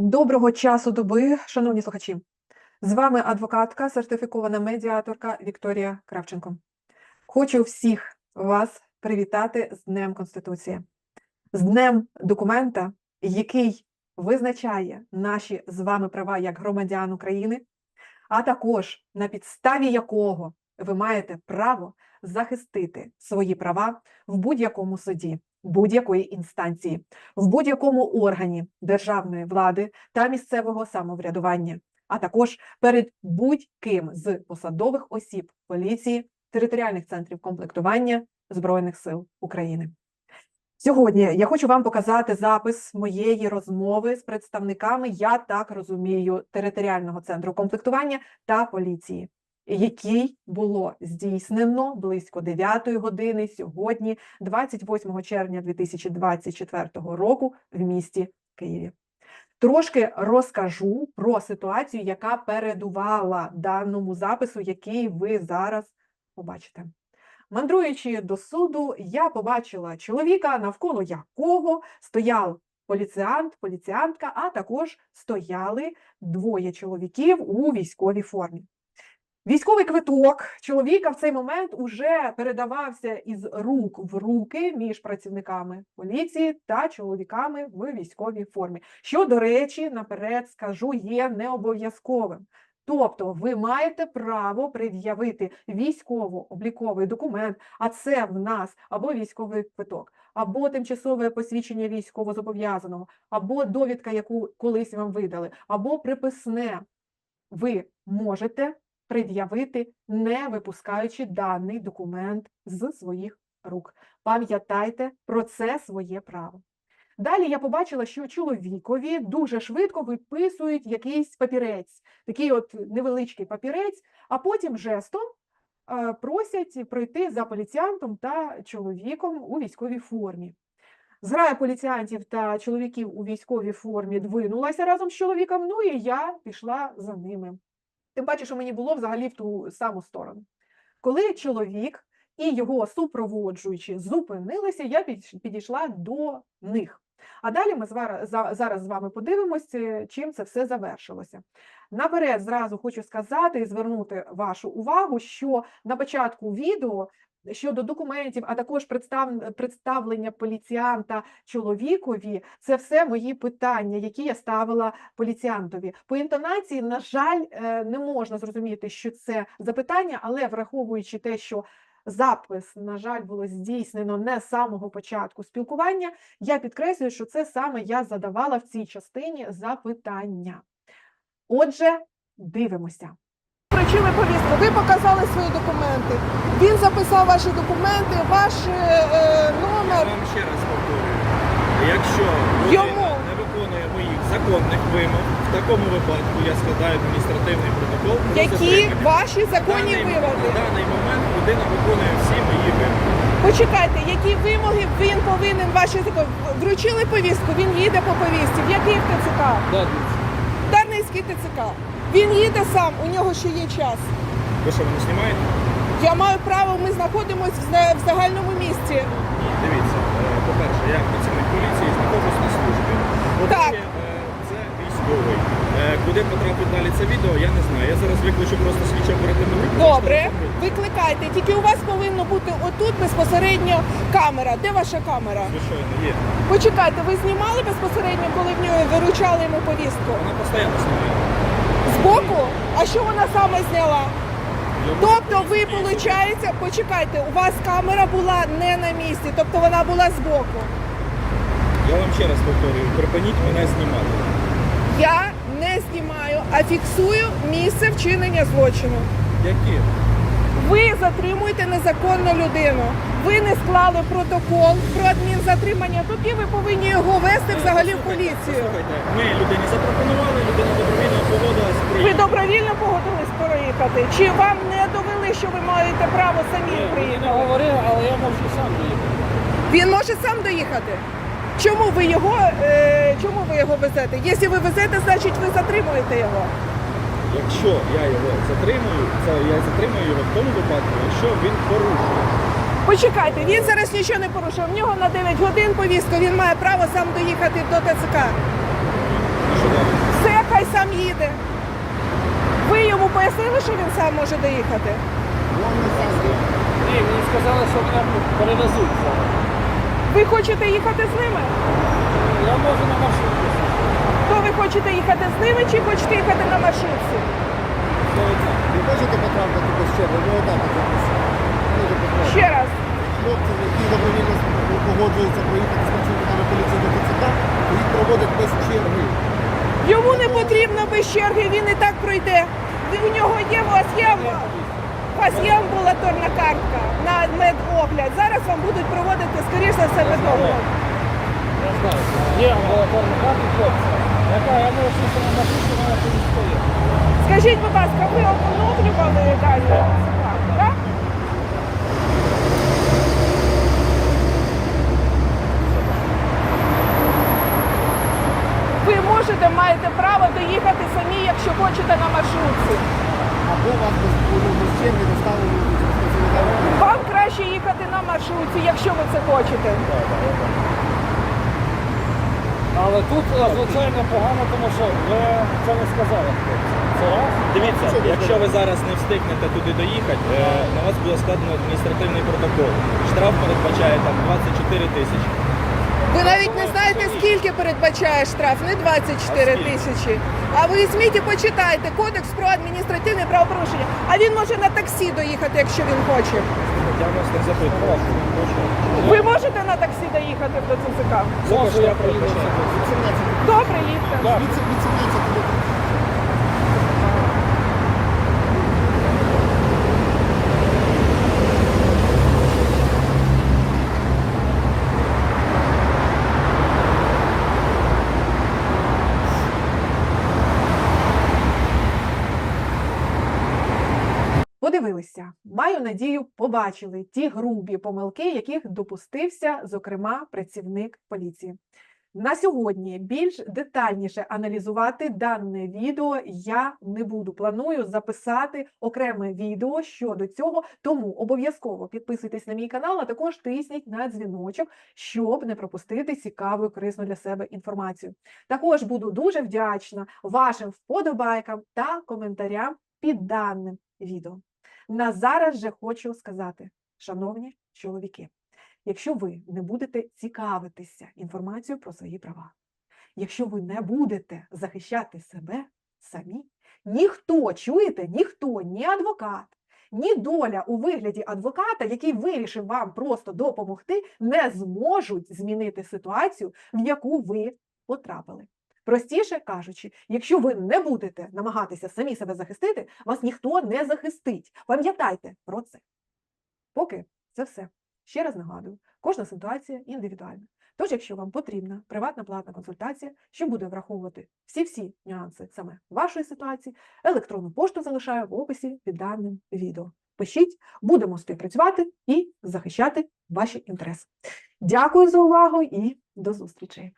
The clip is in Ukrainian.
Доброго часу доби, шановні слухачі. З вами адвокатка, сертифікована медіаторка Вікторія Кравченко. Хочу всіх вас привітати з Днем Конституції, з Днем документа, який визначає наші з вами права як громадян України, а також на підставі якого ви маєте право захистити свої права в будь-якому суді, будь-якої інстанції, в будь-якому органі державної влади та місцевого самоврядування, а також перед будь-ким з посадових осіб поліції, територіальних центрів комплектування Збройних сил України. Сьогодні я хочу вам показати запис моєї розмови з представниками, я так розумію, територіального центру комплектування та поліції, який було здійснено близько 9 години сьогодні, 28 червня 2024 року в місті Києві. Трошки розкажу про ситуацію, яка передувала даному запису, який ви зараз побачите. Мандруючи до суду, я побачила чоловіка, навколо якого стояв поліціант, поліціантка, а також стояли двоє чоловіків у військовій формі. Військовий квиток чоловіка в цей момент уже передавався із рук в руки між працівниками поліції та чоловіками в військовій формі, що, до речі, наперед скажу, є необов'язковим. Тобто ви маєте право пред'явити військово-обліковий документ, а це в нас або військовий квиток, або тимчасове посвідчення військовозобов'язаного, або довідка, яку колись вам видали, або приписне. Ви можете пред'явити, не випускаючи даний документ з своїх рук. Пам'ятайте про це своє право. Далі я побачила, що чоловікові дуже швидко виписують якийсь папірець, такий от невеличкий папірець, а потім жестом е, просять пройти за поліціянтом та чоловіком у військовій формі. Зграя поліціянтів та чоловіків у військовій формі двинулася разом з чоловіком, ну і я пішла за ними. Тим паче, що мені було взагалі в ту саму сторону. Коли чоловік і його супроводжуючі зупинилися, я підійшла до них. А далі ми зараз з вами подивимося, чим це все завершилося. Наперед зразу хочу сказати і звернути вашу увагу, що на початку відео щодо документів, а також представ- представлення поліціанта чоловікові, це все мої питання, які я ставила поліціантові. По інтонації, на жаль, е, не можна зрозуміти, що це запитання, але враховуючи те, що запис, на жаль, було здійснено не з самого початку спілкування, я підкреслюю, що це саме я задавала в цій частині запитання. Отже, дивимося. Вручили повістку, ви показали свої документи. Він записав ваші документи, ваш е, е, Я номер. вам ще раз повторюю. Якщо Йому. не виконує моїх законних вимог, в такому випадку я складаю адміністративний протокол. про Які затримання. ваші законні Даний- вимоги? На даний момент людина виконує всі мої вимоги. Почекайте, які вимоги він повинен ваші закони? Вручили повістку, він їде по повістці. В який в ТЦК? Дарницький ТЦК. Він їде сам, у нього ще є час. Ви що, мене знімаєте? Я маю право, ми знаходимося в за- в загальному місці. Ні, дивіться. е, По-перше, я працівник поліції, знаходжусь на службі. Так. По-друге, е, це військовий. Е, Куди потрапить далі це відео, я не знаю. Я зараз виключу просто слідчо оперативну групу. Добре, викликайте. Тільки у вас повинно бути отут безпосередньо камера. Де ваша камера? Звичайно, є. Почекайте, ви знімали безпосередньо, коли в нього виручали йому повістку? Вона постійно знімає. Збоку? А що вона саме зняла? Тобто ви, виходить, почекайте, у вас камера була не на місці, тобто вона була збоку. Я вам ще раз повторюю, припиніть мене знімати. Я не знімаю, а фіксую місце вчинення злочину. Які? Ви затримуєте незаконну людину. Ви не склали протокол про адмінзатримання. Тоді ви повинні його вести взагалі в поліцію. Ми людині запропонували, людина добровільно погодилась Ви добровільно погодились проїхати? Чи вам не довели, що ви маєте право самі приїхати? говорив, але я можу сам доїхати. Він може сам доїхати. Чому ви його, е, чому ви його везете? Якщо ви везете, значить ви затримуєте його. Якщо я його затримую, це я затримую його в тому випадку, якщо він порушує. Почекайте, він зараз нічого не порушив. В нього на 9 годин повістка, він має право сам доїхати до ТЦК. Ну що далі? сам їде. Ви йому пояснили, що він сам може доїхати? Ні, мені сказали, що мене перевезуть зараз. Ви хочете їхати з ними? Я можу на маршрутку. Ви хочете їхати з ними чи хочете їхати на маршрутці? Ви хочете потрапити без черги? Ну отак от записано. Ще раз. Хлопці, які добровільно погоджуються проїхати з працівниками поліції до ТЦК, їх проводять без черги. Йому не потрібно без черги, він і так пройде. У нього є, у вас є, у вас є амбулаторна картка на медогляд. Зараз вам будуть проводити, скоріше за все, медогляд. Я знаю. Є амбулаторна карта хлопця. Не. Скажіть, будь ласка, ви оновлювали дані? Так? Ви можете, маєте право доїхати самі, якщо хочете на маршрутці. Або ну, без черги доставили. Вам краще їхати на маршрутці, якщо ви це хочете. Але тут звичайно погано, тому що ви це не сказали. Це раз. Дивіться, якщо ви зараз не встигнете туди доїхати, е, на вас буде складено адміністративний протокол. Штраф передбачає там 24 тисячі. Ви навіть не знаєте, скільки передбачає штраф, не 24 тисячі. А ви візьміть і почитайте кодекс про адміністративне правопорушення. А він може на таксі доїхати, якщо він хоче. Я вас не запитував. Ви можете на таксі доїхати до ЦЦК? Можу я 17 Добре, їдьте. від 17 до Подивилися, маю надію, побачили ті грубі помилки, яких допустився, зокрема, працівник поліції. На сьогодні більш детальніше аналізувати дане відео я не буду. Планую записати окреме відео щодо цього, тому обов'язково підписуйтесь на мій канал, а також тисніть на дзвіночок, щоб не пропустити цікаву і корисну для себе інформацію. Також буду дуже вдячна вашим вподобайкам та коментарям під даним відео. На зараз же хочу сказати, шановні чоловіки, якщо ви не будете цікавитися інформацією про свої права, якщо ви не будете захищати себе самі, ніхто, чуєте, ніхто, ні адвокат, ні доля у вигляді адвоката, який вирішив вам просто допомогти, не зможуть змінити ситуацію, в яку ви потрапили. Простіше кажучи, якщо ви не будете намагатися самі себе захистити, вас ніхто не захистить. Пам'ятайте про це. Поки це все. Ще раз нагадую, кожна ситуація індивідуальна. Тож, якщо вам потрібна приватна платна консультація, що буде враховувати всі-всі нюанси саме вашої ситуації, електронну пошту залишаю в описі під даним відео. Пишіть, будемо співпрацювати і захищати ваші інтереси. Дякую за увагу і до зустрічі!